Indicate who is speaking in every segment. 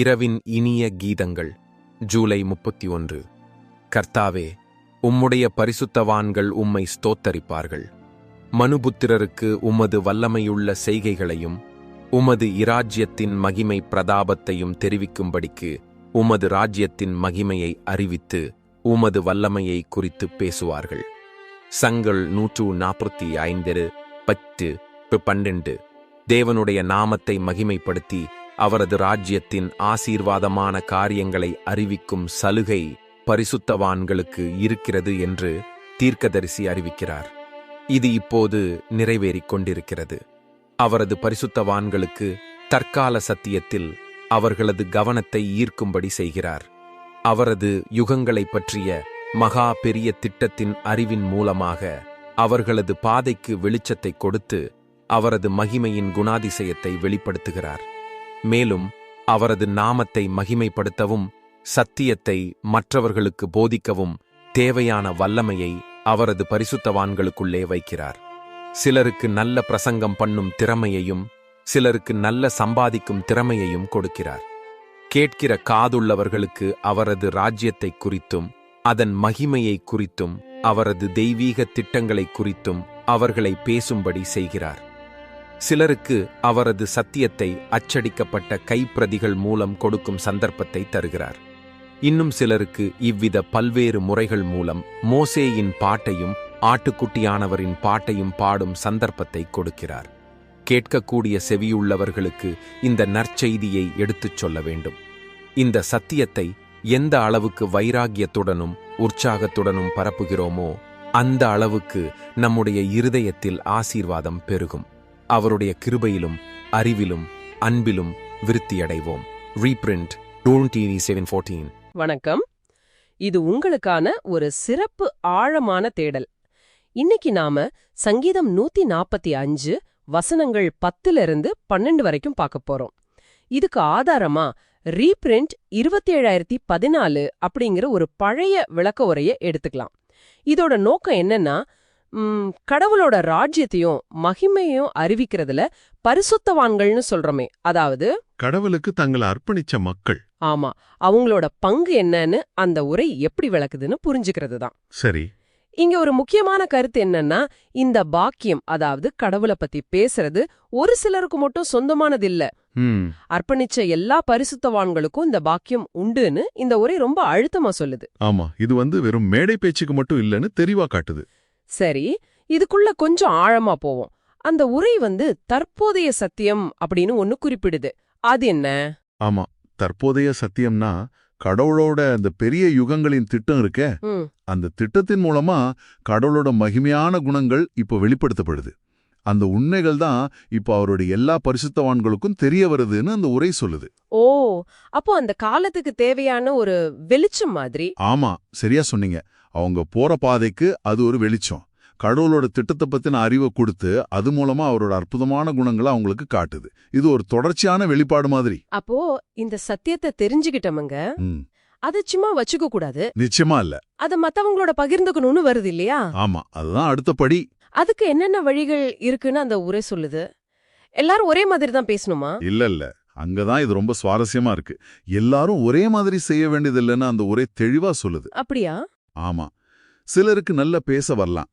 Speaker 1: இரவின் இனிய கீதங்கள் ஜூலை முப்பத்தி ஒன்று கர்த்தாவே உம்முடைய பரிசுத்தவான்கள் உம்மை ஸ்தோத்தரிப்பார்கள். மனுபுத்திரருக்கு உமது வல்லமையுள்ள செய்கைகளையும் உமது இராஜ்யத்தின் மகிமை பிரதாபத்தையும் தெரிவிக்கும்படிக்கு உமது ராஜ்யத்தின் மகிமையை அறிவித்து உமது வல்லமையை குறித்து பேசுவார்கள். சங்கள் நூற்று நாற்பத்தி ஐந்து பத்து பன்னெண்டு தேவனுடைய நாமத்தை மகிமைப்படுத்தி அவரது ராஜ்யத்தின் ஆசீர்வாதமான காரியங்களை அறிவிக்கும் சலுகை பரிசுத்தவான்களுக்கு இருக்கிறது என்று தீர்க்கதரிசி அறிவிக்கிறார். இது இப்போது நிறைவேறிக் கொண்டிருக்கிறது. அவரது பரிசுத்தவான்களுக்கு தற்கால சத்தியத்தில் அவர்களது கவனத்தை ஈர்க்கும்படி செய்கிறார். அவரது யுகங்களைப் பற்றிய மகா பெரிய திட்டத்தின் அறிவின் மூலமாக அவர்களது பாதைக்கு வெளிச்சத்தை கொடுத்து அவரது மகிமையின் குணாதிசயத்தை வெளிப்படுத்துகிறார். மேலும் அவரது நாமத்தை மகிமைப்படுத்தவும் சத்தியத்தை மற்றவர்களுக்கு போதிக்கவும் தேவையான வல்லமையை அவரது பரிசுத்தவான்களுக்குள்ளே வைக்கிறார். சிலருக்கு நல்ல பிரசங்கம் பண்ணும் திறமையையும் சிலருக்கு நல்ல சம்பாதிக்கும் திறமையையும் கொடுக்கிறார். கேட்கிற காதுள்ளவர்களுக்கு அவரது ராஜ்யத்தை குறித்தும் அதன் மகிமையை குறித்தும் அவரது தெய்வீக திட்டங்களை குறித்தும் அவர்களை பேசும்படி செய்கிறார். சிலருக்கு அவரது சத்தியத்தை அச்சடிக்கப்பட்ட கைப்பிரதிகள் மூலம் கொடுக்கும் சந்தர்ப்பத்தை தருகிறார். இன்னும் சிலருக்கு இவ்வித பல்வேறு முறைகள் மூலம் மோசேயின் பாட்டையும் ஆட்டுக்குட்டியானவரின் பாட்டையும் பாடும் சந்தர்ப்பத்தை கொடுக்கிறார். கேட்கக்கூடிய செவியுள்ளவர்களுக்கு இந்த நற்செய்தியை எடுத்துச் சொல்ல வேண்டும். இந்த சத்தியத்தை எந்த அளவுக்கு வைராகியத்துடனும் உற்சாகத்துடனும் பரப்புகிறோமோ அந்த அளவுக்கு நம்முடைய இருதயத்தில் ஆசீர்வாதம் பெருகும். அவருடைய கிருபையிலும் அறிவிலும் அன்பிலும் விருத்தியடைவோம். ரீபிரிண்ட் செவன் ஃபோர்டீன்
Speaker 2: வணக்கம். இது உங்களுக்கான ஒரு சிறப்பு ஆழமான தேடல். இன்னைக்கு நாம சங்கீதம் நூத்தி நாப்பத்தி அஞ்சு வசனங்கள் பத்துல இருந்து பன்னெண்டு வரைக்கும் பார்க்க போறோம். இதுக்கு ஆதாரமா ரீபிரிண்ட் இருபத்தி ஏழாயிரத்தி பதினாலு அப்படிங்கிற ஒரு பழைய விளக்க உரையை எடுத்துக்கலாம். இதோட நோக்கம் என்னன்னா கடவுளோட ராஜ்யத்தையும் மகிமையும் அறிவிக்கிறதுல பரிசுத்தவான்கள்னு சொல்றோமே. அதாவது?
Speaker 3: கடவுளுக்கு தங்களை அர்ப்பணிச்ச மக்கள்.
Speaker 2: ஆமா. அவங்களோட பங்கு என்னன்னு அந்த உரை எப்படி விளக்குதுன்னு புரிஞ்சுக்கிறது தான்
Speaker 3: சரி.
Speaker 2: இங்க ஒரு முக்கியமான கருத்து என்னன்னா இந்த பாக்கியம் அதாவது கடவுளை பத்தி பேசுறது ஒரு சிலருக்கு மட்டும் சொந்தமானது இல்ல அர்ப்பணிச்ச எல்லா பரிசுத்தவான்களுக்கும் இந்த பாக்கியம் உண்டுன்னு இந்த உரை ரொம்ப அழுத்தமா சொல்லுது.
Speaker 3: ஆமா. இது வந்து வெறும் மேடை பேச்சுக்கு மட்டும் இல்லைன்னு தெளிவா காட்டுது.
Speaker 2: சரி இதுக்குள்ள கொஞ்சம் ஆழமா போவோம். அந்த உரை வந்து தற்போதைய சத்தியம் அப்படின்னு ஒன்னு குறிப்பிடுது. அது என்ன?
Speaker 3: ஆமா தற்போதைய சத்தியம்னா கடவுளோட அந்த பெரிய யுகங்களின் திட்டம் இருக்க. அந்த திட்டத்தின் மூலமா கடவுளோட மகிமையான குணங்கள் இப்போ வெளிப்படுத்தப்படுது. அந்த உண்மைகள் தான் இப்போ அவருடைய எல்லா பரிசுத்தவான்களுக்கும் தெரிய வருதுன்னு அந்த உரை சொல்லுது.
Speaker 2: ஓ அப்போ அந்த காலத்துக்கு தேவையான ஒரு வெளிச்சம் மாதிரி.
Speaker 3: ஆமா சரியா சொன்னீங்க. அவங்க போற பாதைக்கு அது ஒரு வெளிச்சம். கடவுளோட திட்டத்தை பத்தின அறிவை கொடுத்து அது மூலமா அவரோட அற்புதமான குணங்களை அவங்களுக்கு காட்டுது. இது ஒரு தொடர்ச்சியான வெளிப்பாடு மாதிரி.
Speaker 2: அப்போ இந்த சத்தியத்தை தெரிஞ்சுக்கிட்டவங்க அதை சும்மா வச்சுக்க கூடாது.
Speaker 3: நிச்சயமா இல்ல.
Speaker 2: அத மத்தவங்களோட பகிர்ந்துக்கணும்னு வருது இல்லையா?
Speaker 3: ஆமா அதுதான் அடுத்த படி.
Speaker 2: அதுக்கு என்னென்ன வழிகள் இருக்குன்னு அந்த உரை சொல்லுது. எல்லாரும் ஒரே மாதிரி தான் பேசணுமா?
Speaker 3: இல்ல இல்ல. அங்கதான் இது ரொம்ப சுவாரஸ்யமா இருக்கு. எல்லாரும் ஒரே மாதிரி செய்ய வேண்டியது இல்லைன்னு அந்த உரை தெளிவா சொல்லுது.
Speaker 2: அப்படியா?
Speaker 3: ஆமா. சிலருக்கு நல்ல பேச வரலாம்.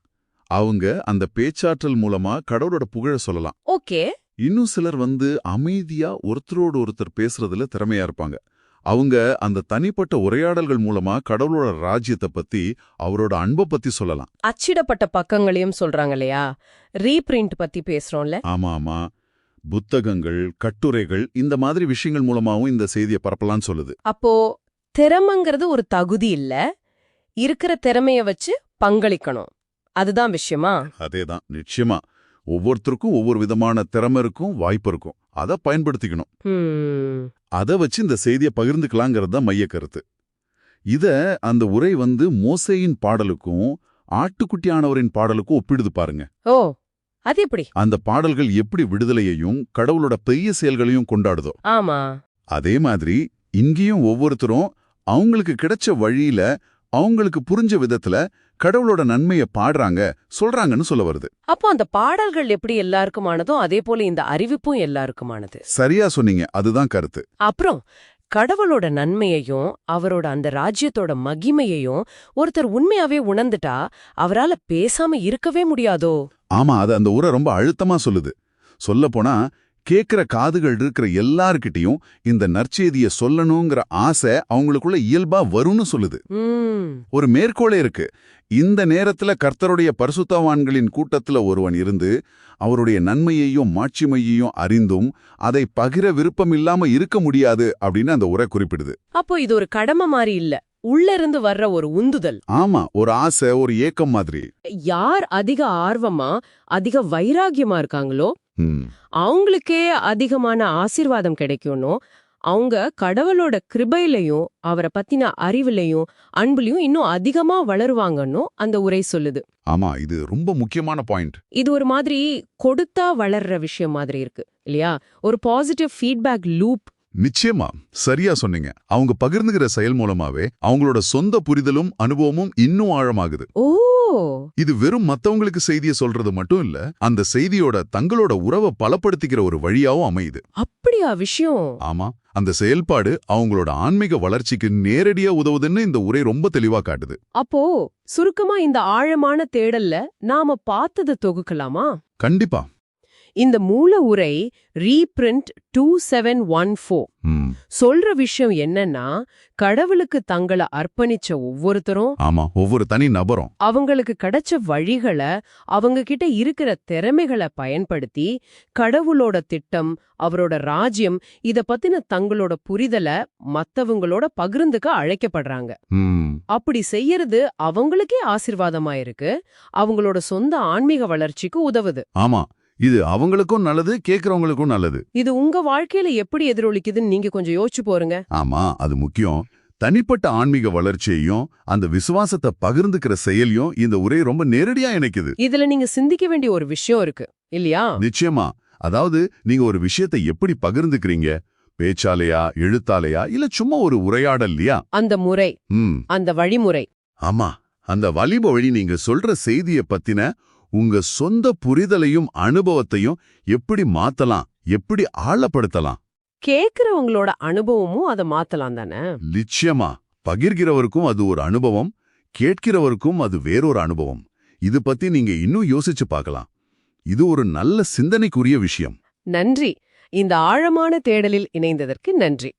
Speaker 3: அவங்க அந்த பேச்சாற்றல் மூலமா கடவுளோட புகழ சொல்லலாம்.
Speaker 2: ஓகே.
Speaker 3: இன்னும் சிலர் வந்து அமைதியா ஒருத்தரோடு ஒருத்தர் பேசுறதுல திறமையா இருப்பாங்க. அவங்க அந்த தனிப்பட்ட உரையாடல்கள் மூலமா கடவுளோட ராஜ்யத்தை பத்தி அவரோட அன்பை பத்தி சொல்லலாம்.
Speaker 2: அச்சிடப்பட்ட பக்கங்களையும் சொல்றாங்க இல்லையா? ரீபிரிண்ட் பத்தி பேசுறோம்ல.
Speaker 3: ஆமா ஆமா. புத்தகங்கள் கட்டுரைகள் இந்த மாதிரி விஷயங்கள் மூலமாவும் இந்த செய்தியை பரப்பலாம்னு சொல்லுது.
Speaker 2: அப்போ திறமைங்கிறது ஒரு தகுதி இல்ல. இருக்கிற திறமைய வச்சு பங்களிக்கணும். அதுதான் விஷயமா?
Speaker 3: அதேதான். நிச்சயமா. ஒவ்வொருத்தருக்கும் ஒவ்வொரு விதமான திறமை இருக்கும் வாய்ப்பு இருக்கும். அதை பயன்படுத்திக்கணும். அதை வச்சு இந்த செய்தியை பகிர்ந்துக்கலாங்கிறது தான் மைய கருத்து. இத அந்த உரை வந்து மோசேயின் பாடலுக்கும் ஆட்டுக்குட்டியானவரின் பாடலுக்கும் ஒப்பிடுது பாருங்க.
Speaker 2: ஓ அது எப்படி?
Speaker 3: அந்த பாடல்கள் எப்படி விடுதலையையும் கடவுளோட பெரிய செயல்களையும் கொண்டாடுதோ.
Speaker 2: ஆமா.
Speaker 3: அதே மாதிரி இங்கேயும் ஒவ்வொருத்தரும் அவங்களுக்கு கிடைச்ச வழியில அவங்களுக்கு புரிஞ்ச விதத்துல கடவுளோட நன்மையை பாடுறாங்க சொல்றாங்கன்னு சொல்ல வருது.
Speaker 2: அப்போ அந்த பாடல்கள் எப்படி எல்லாருக்குமானதோ அதே போல இந்த அறிவிப்பும் எல்லாருக்குமானது.
Speaker 3: சரியா சொன்னீங்க. அதுதான் கருத்து.
Speaker 2: அப்புறம் கடவுளோட நன்மையையும் அவரோட அந்த ராஜ்யத்தோட மகிமையையும் ஒருத்தர் உண்மையாவே உணர்ந்துட்டா அவரால பேசாம இருக்கவே முடியாதோ?
Speaker 3: ஆமா அது அந்த உரை ரொம்ப அழுத்தமா சொல்லுது. சொல்லப்போனா கேக்குற காதுகள் இருக்கிற எல்லார்கிட்டயும் இந்த நற்செய்திய சொல்லணுங்கிற ஆசை அவங்களுக்குள்ள இயல்பா வரும்னு சொல்லுது. ஒரு மேற்கோளே இருக்கு. இந்த நேரத்துல கர்த்தருடைய பரிசுத்தவான்களின் கூட்டத்துல ஒருவன் இருந்து அவருடைய நன்மையையும் மாட்சிமையையும் அறிந்தும் அதை பகிர விருப்பம் இல்லாம இருக்க முடியாது அப்படின்னு அந்த உரை குறிப்பிடுது.
Speaker 2: அப்போ இது ஒரு கடமை மாதிரி இல்ல. உள்ள இருந்து வர்ற ஒரு உந்துதல்.
Speaker 3: ஆமா ஒரு ஆசை ஒரு ஏக்கம் மாதிரி.
Speaker 2: யார் அதிக ஆர்வமா அதிக வைராகியமா இருக்காங்களோ அவங்களுக்கே அதிகமான ஆசீர்வாதம் கிடைக்கும்னோ அவங்க கடவுளோட கிருபையிலையும் அவரை பத்தின அறிவுலையும் அன்புலையும் இன்னும் அதிகமா வளருவாங்கன்னு அந்த உரை சொல்லுது.
Speaker 3: ஆமா இது ரொம்ப முக்கியமான பாயிண்ட்.
Speaker 2: இது ஒரு மாதிரி கொடுத்தா வளர்ற விஷயம் மாதிரி இருக்கு இல்லையா? ஒரு பாசிட்டிவ் ஃபீட்பேக் லூப்.
Speaker 3: நிச்சயமா சரியா சொன்னீங்க. அவங்க பகிர்ந்துகிற செயல் மூலமாவே அவங்களோட சொந்த புரிதலும் அனுபவமும் இன்னும் ஆழமாகுது.
Speaker 2: ஓ!
Speaker 3: இது வெறும் மத்தவங்களுக்கு செய்திய சொல்றது மட்டும் இல்ல அந்த செய்தியோட தங்களோட உறவை பலப்படுத்திக்கிற ஒரு வழியாவும் அமையுது.
Speaker 2: அப்படியா விஷயம்?
Speaker 3: ஆமா அந்த செயல்பாடு அவங்களோட ஆன்மீக வளர்ச்சிக்கு நேரடியா உதவுதுன்னு இந்த உரை ரொம்ப தெளிவா காட்டுது.
Speaker 2: அப்போ சுருக்கமா இந்த ஆழமான தேடல்ல நாம பார்த்ததை தொகுக்கலாமா?
Speaker 3: கண்டிப்பா.
Speaker 2: இந்த மூல உரை reprint two seven one four சொல்ற விஷயம் என்னன்னா கடவுளுக்கு தங்களை அர்ப்பணிச்ச ஒவ்வொருத்தரும்
Speaker 3: ஆமா ஒவ்வொரு தனி நபரும்.
Speaker 2: அவங்களுக்கு கிடைச்ச வழிகளை அவங்க கிட்ட இருக்கிற திறமைகளை பயன்படுத்தி கடவுளோட திட்டம் அவரோட ராஜ்யம் இத பத்தின தங்களோட புரிதலை மத்தவங்களோட பகிர்ந்துக்க அழைக்கப்படுறாங்க. அப்படி செய்யறது அவங்களுக்கே ஆசிர்வாதமா இருக்கு அவங்களோட சொந்த ஆன்மீக வளர்ச்சிக்கு உதவுது.
Speaker 3: ஆமா இது அவங்களுக்கும் நல்லது கேக்குறவங்களுக்கும் நல்லது.
Speaker 2: இது உங்க வாழ்க்கையில எப்படி எதிரொலிக்குதுன்னு நீங்க கொஞ்சம் யோசிச்சு போருங்க.
Speaker 3: ஆமா அது முக்கியம். தனிப்பட்ட ஆன்மீக வளர்ச்சியையும் அந்த விசுவாசத்தை பகிர்ந்துக்கிற செயலையும் இந்த உரை ரொம்ப நேரடியா இணைக்குது.
Speaker 2: இதுல நீங்க சிந்திக்க வேண்டிய ஒரு விஷயம் இருக்கு இல்லையா?
Speaker 3: நிச்சயமா. அதாவது நீங்க ஒரு விஷயத்தை எப்படி பகிர்ந்துக்கிறீங்க? பேச்சாலையா எழுத்தாலையா இல்ல சும்மா ஒரு உரையாடல்லையா?
Speaker 2: அந்த முறை அந்த வழிமுறை.
Speaker 3: ஆமா. அந்த வலிப வழி நீங்க சொல்ற செய்திய பத்தின உங்க சொந்த புரிதலையும் அனுபவத்தையும் எப்படி மாத்தலாம் எப்படி ஆழப்படுத்தலாம்?
Speaker 2: கேக்குறவங்களோட அனுபவமும் அதை மாத்தலாம் தானே?
Speaker 3: நிச்சயமா. பகிர்கிறவருக்கும் அது ஒரு அனுபவம் கேட்கிறவருக்கும் அது வேறொரு அனுபவம். இது பத்தி நீங்க இன்னும் யோசிச்சு பார்க்கலாம். இது ஒரு நல்ல சிந்தனைக்குரிய விஷயம்.
Speaker 2: நன்றி. இந்த ஆழமான தேடலில் இணைந்ததற்கு நன்றி.